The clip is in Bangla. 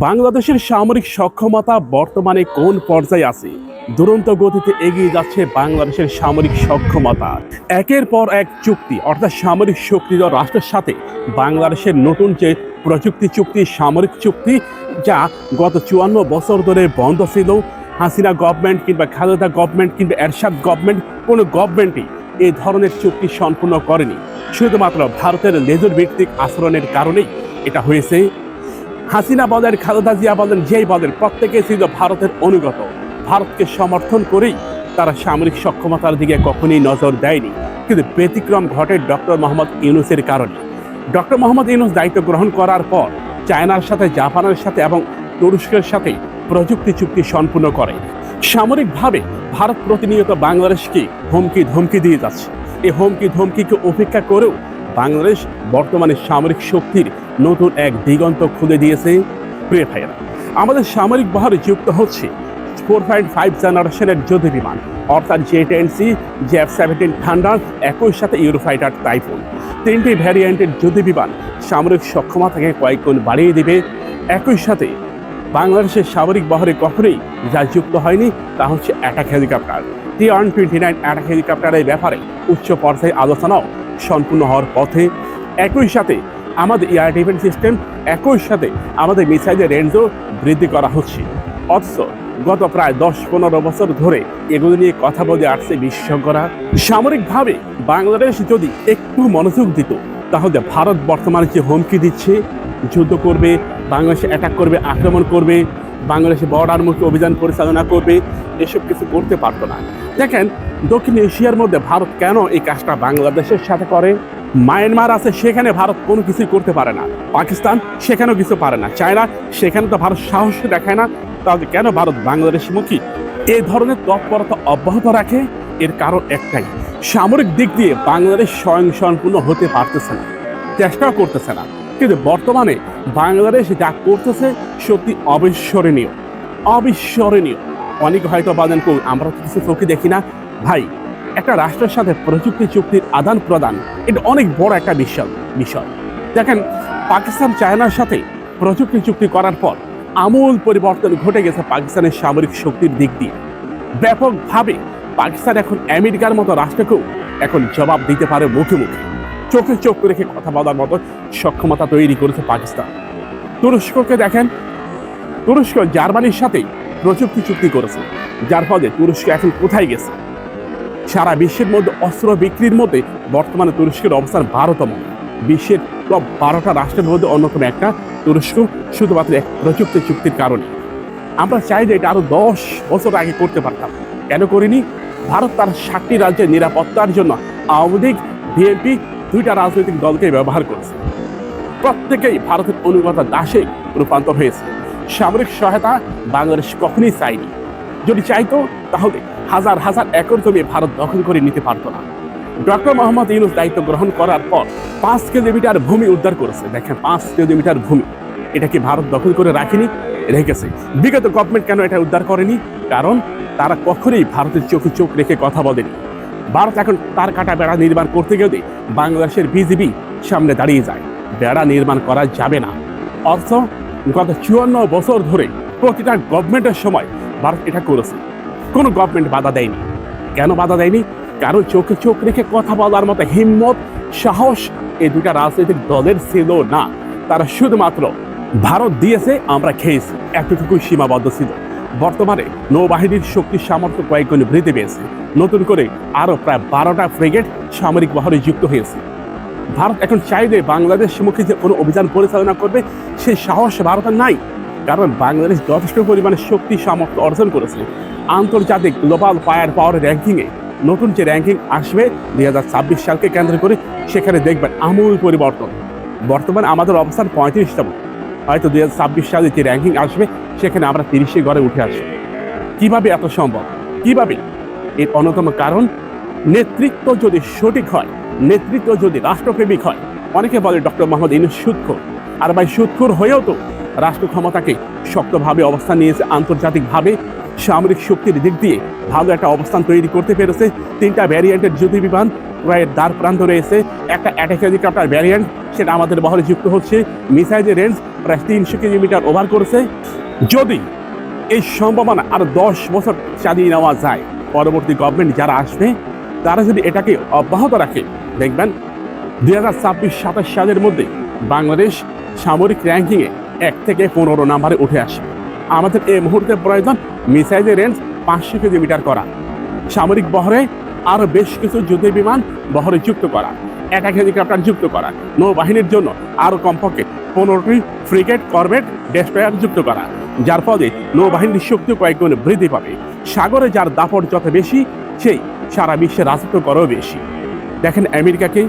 বাংলাদেশের সামরিক সক্ষমতা বর্তমানে কোন পর্যায়ে আছে? দুরন্ত গতিতে এগিয়ে যাচ্ছে বাংলাদেশের সামরিক সক্ষমতা। একের পর এক চুক্তি, অর্থাৎ সামরিক শক্তিধর রাষ্ট্রের সাথে বাংলাদেশের নতুন যে প্রযুক্তি চুক্তি, সামরিক চুক্তি, যা গত চুয়ান্ন বছর ধরে বন্ধ ছিল, হাসিনা গভর্নমেন্ট কিংবা খালেদা গভর্নমেন্ট কিংবা এরশাদ গভর্নমেন্ট কোনো গভর্নমেন্টই এই ধরনের চুক্তি সম্পূর্ণ করেনি। শুধুমাত্র ভারতের লেজর ভিত্তিক আচরণের কারণেই এটা হয়েছে। হাসিনা বলেন, খালেদা জিয়া বলেন, যেই বলেন, প্রত্যেকে ছিল ভারতের অনুগত। ভারতকে সমর্থন করেই তারা সামরিক সক্ষমতার দিকে কখনোই নজর দেয়নি। কিন্তু ব্যতিক্রম ঘটে ডক্টর মোহাম্মদ ইউনুসের কারণে। ডক্টর মোহাম্মদ ইউনুস দায়িত্ব গ্রহণ করার পর চায়নার সাথে, জাপানের সাথে এবং তুরস্কের সাথে প্রযুক্তি চুক্তি সম্পূর্ণ করে। সামরিকভাবে ভারত প্রতিনিয়ত বাংলাদেশকে হুমকি ধমকি দিয়ে যাচ্ছে। এই হুমকি ধমকিকে উপেক্ষা করেও বাংলাদেশ বর্তমানে সামরিক শক্তির নতুন এক দিগন্ত খুলে দিয়েছে। প্রিয় ভাইয়েরা, আমাদের সামরিক বাহারে যুক্ত হচ্ছে ফোর পয়েন্ট ফাইভ জেনারেশনের যুদ্ধ বিমান, অর্থাৎ J ten C seventeen Thunder একই সাথে ইউরোফাইটার টাইফুন। তিনটি ভ্যারিয়েন্টের যুদ্ধ বিমান সামরিক সক্ষমতাকে কয়েক গুণ বাড়িয়ে দেবে। একই সাথে বাংলাদেশের সামরিক বহরে কখনোই যা যুক্ত হয়নি তা হচ্ছে attack helicopter T one twenty nine attack হেলিকপ্টারের ব্যাপারে উচ্চ পর্যায়ে আলোচনাও সম্পূর্ণ হওয়ার পথে একই সাথে আমাদের এয়ার ডিফেন্স সিস্টেম একই সাথে আমাদের মিসাইলের রেঞ্জও বৃদ্ধি করা হচ্ছে। অথচ গত প্রায় দশ পনেরো বছর ধরে এগুলো নিয়ে কথা বলে আসছে বিশেষজ্ঞরা। সামরিকভাবে বাংলাদেশ যদি একটু মনোযোগ দিত, তাহলে ভারত বর্তমানে যে হুমকি দিচ্ছে? যুদ্ধ করবে, বাংলাদেশে অ্যাটাক করবে, আক্রমণ করবে, বাংলাদেশে বর্ডারমুখী অভিযান পরিচালনা করবে, এসব কিছু করতে পারতো না। দেখেন, দক্ষিণ এশিয়ার মধ্যে ভারত কেন এই কাজটা বাংলাদেশের সাথে করে? মায়ানমার আছে, সেখানে ভারত কোনো কিছুই করতে পারে না। পাকিস্তান, সেখানেও কিছু পারে না। চায়না, সেখানে তো ভারত সাহস দেখায় না। তাহলে কেন ভারত বাংলাদেশমুখী? এই ধরনের তৎপরতা অব্যাহত রাখে? এর কারণ একটাই, সামরিক দিক দিয়ে বাংলাদেশ স্বয়ং সম্পূর্ণ হতে পারতেছে না, চেষ্টাও করতেছে না। কিন্তু বর্তমানে বাংলাদেশ যা করতেছে সত্যি অবিস্মরণীয়। অবিস্মরণীয়। অনেক হয়তো বাদেন কেউ আমরা কিছু চোখে দেখি না। ভাই, একটা রাষ্ট্রের সাথে প্রযুক্তি চুক্তির আদান প্রদান, এটা অনেক বড় একটা বিষয় বিষয়। দেখেন, পাকিস্তান চায়নার সাথে প্রযুক্তি চুক্তি করার পর আমূল পরিবর্তন ঘটে গেছে পাকিস্তানের সামরিক শক্তির দিক দিয়ে। ব্যাপকভাবে পাকিস্তান এখন আমেরিকার মতো রাষ্ট্রকেও এখন জবাব দিতে পারে মুখে মুখে। চোখে চোখ রেখে কথা বলার মতো সক্ষমতা তৈরি করেছে পাকিস্তান। তুরস্ককে দেখেন, তুরস্ক জার্মানির সাথে প্রযুক্তি চুক্তি করেছে, যার ফলে তুরস্ক এখন কোথায় গেছে? সারা বিশ্বের মধ্যে অস্ত্র বিক্রির মধ্যে বর্তমানে তুরস্কের অবস্থান বারোতম। বিশ্বের টপ বারোটা রাষ্ট্রের মধ্যে অন্যতম একটা তুরস্ক, শুধুমাত্র এক প্রযুক্তি চুক্তির কারণে। আমরা চাই যে এটা আরও দশ বছর আগে করতে পারতাম। কেন করিনি? ভারত তার ষাটটি রাজ্যের নিরাপত্তার জন্য আওয়ামী লীগ, বিএনপি দুইটা রাজনৈতিক দলকে ব্যবহার করেছে। প্রত্যেকেই ভারতের অনুগতা দাসে রূপান্তর হয়েছে। সামরিক সহায়তা বাংলাদেশ কখনই চায়নি। যদি চাইতো, তাহলে হাজার হাজার একর জমি ভারত দখল করে নিতে পারতো না। ডক্টর মোহাম্মদ ইউনুস দায়িত্ব গ্রহণ করার পর পাঁচ কিলোমিটার ভূমি উদ্ধার করেছে। দেখেন, পাঁচ কিলোমিটার ভূমি। এটা কি ভারত দখল করে রাখেনি? রেখেছে। বিগত গভর্নমেন্ট কেন এটা উদ্ধার করেনি? কারণ তারা কখনোই ভারতের চোখে চোখ রেখে কথা বলেনি। ভারত এখন তার কাটা বেড়া নির্মাণ করতে গেলে বাংলাদেশের বিজিবি সামনে দাঁড়িয়ে যায়। বেড়া নির্মাণ করা যাবে না। অর্থ গত চুয়ান্ন বছর ধরে প্রতিটা গভর্নমেন্টের সময় ভারত এটা করেছে। কোনো গভর্নমেন্ট বাধা দেয়নি। কেন বাধা দেয়নি? কারণ চোখে চোখ রেখে কথা বলার মতো হিম্মত, সাহস এই দুটা রাজনৈতিক দলের ছিল না। তারা শুধুমাত্র ভারত দিয়েছে, আমরা খেয়েছি। এতটুকুই সীমাবদ্ধ ছিল। বর্তমানে নৌবাহিনীর শক্তি সামর্থ্য কয়েক গুণ বৃদ্ধি পেয়েছে। নতুন করে আরও প্রায় বারোটা ফ্রিগেট সামরিক বহরে যুক্ত হয়েছে। ভারত এখন চাইলে বাংলাদেশ মুখে যে কোনো অভিযান পরিচালনা করবে, সেই সাহস ভারতের নাই। কারণ বাংলাদেশ যথেষ্ট পরিমাণে শক্তি, সামর্থ্য অর্জন করেছে। আন্তর্জাতিক গ্লোবাল ফায়ার পাওয়ার র্যাঙ্কিংয়ে নতুন যে র্যাঙ্কিং আসবে দুই হাজার ছাব্বিশ সালকে কেন্দ্র করে, সেখানে দেখবেন আমূল পরিবর্তন। বর্তমানে আমাদের অবস্থান পঁয়ত্রিশতম। হয়তো দুই হাজার ছাব্বিশ সালে যে র্যাঙ্কিং আসবে, সেখানে আমরা তিরিশে ঘরে উঠে আসব। কীভাবে এত সম্ভব? কীভাবে? এর অন্যতম কারণ, নেতৃত্ব যদি সঠিক হয় নেতৃত্ব যদি রাষ্ট্রপ্রেমিক হয়, অনেকে বলে ডক্টর মোহাম্মদ ইনুস সুৎখর। আর ভাই, সুৎখর হয়েও তো রাষ্ট্র ক্ষমতাকে শক্তভাবে অবস্থান নিয়েছে, আন্তর্জাতিকভাবে সামরিক শক্তির দিক দিয়ে ভালো একটা অবস্থান তৈরি করতে পেরেছে। তিনটা ভ্যারিয়েন্টের যুদ্ধ বিমান প্রায় দ্বার প্রান্ত রয়েছে। একটা অ্যাটাক হেলিকপ্টার ভ্যারিয়েন্ট সেটা আমাদের বহরে যুক্ত হচ্ছে। মিসাইলের রেঞ্জ প্রায় তিনশো কিলোমিটার ওভার করেছে। যদি এই সম্ভাবনা আরও দশ বছর চালিয়ে নেওয়া যায়, পরবর্তী গভর্নমেন্ট যারা আসবে, তারা যদি এটাকে অব্যাহত রাখে দেখবেন, দুই হাজার ছাব্বিশ, সাতাশ সালের মধ্যে বাংলাদেশ সামরিক র্যাঙ্কিংয়ে এক থেকে পনেরো নাম্বারে উঠে আসে আমাদের এই মুহূর্তে প্রয়োজন মিসাইলের রেঞ্জ পাঁচশো কিলোমিটার করা, সামরিক বহরে আরও বেশ কিছু যুদ্ধ বিমান বহরে যুক্ত করা অ্যাটাক হেলিকপ্টার যুক্ত করা, নৌবাহিনীর জন্য আরও কমপক্ষে পনেরোটি ফ্রিগেট করবেট ডেস্ট্রয়ার যুক্ত করা, যার ফলে নৌবাহিনীর শক্তি কয়েক গুণ বৃদ্ধি পাবে। সাগরে যার দাপট যত বেশি, সেই সারা বিশ্বে রাজত্ব করেও বেশি। দেখেন আমেরিকাকে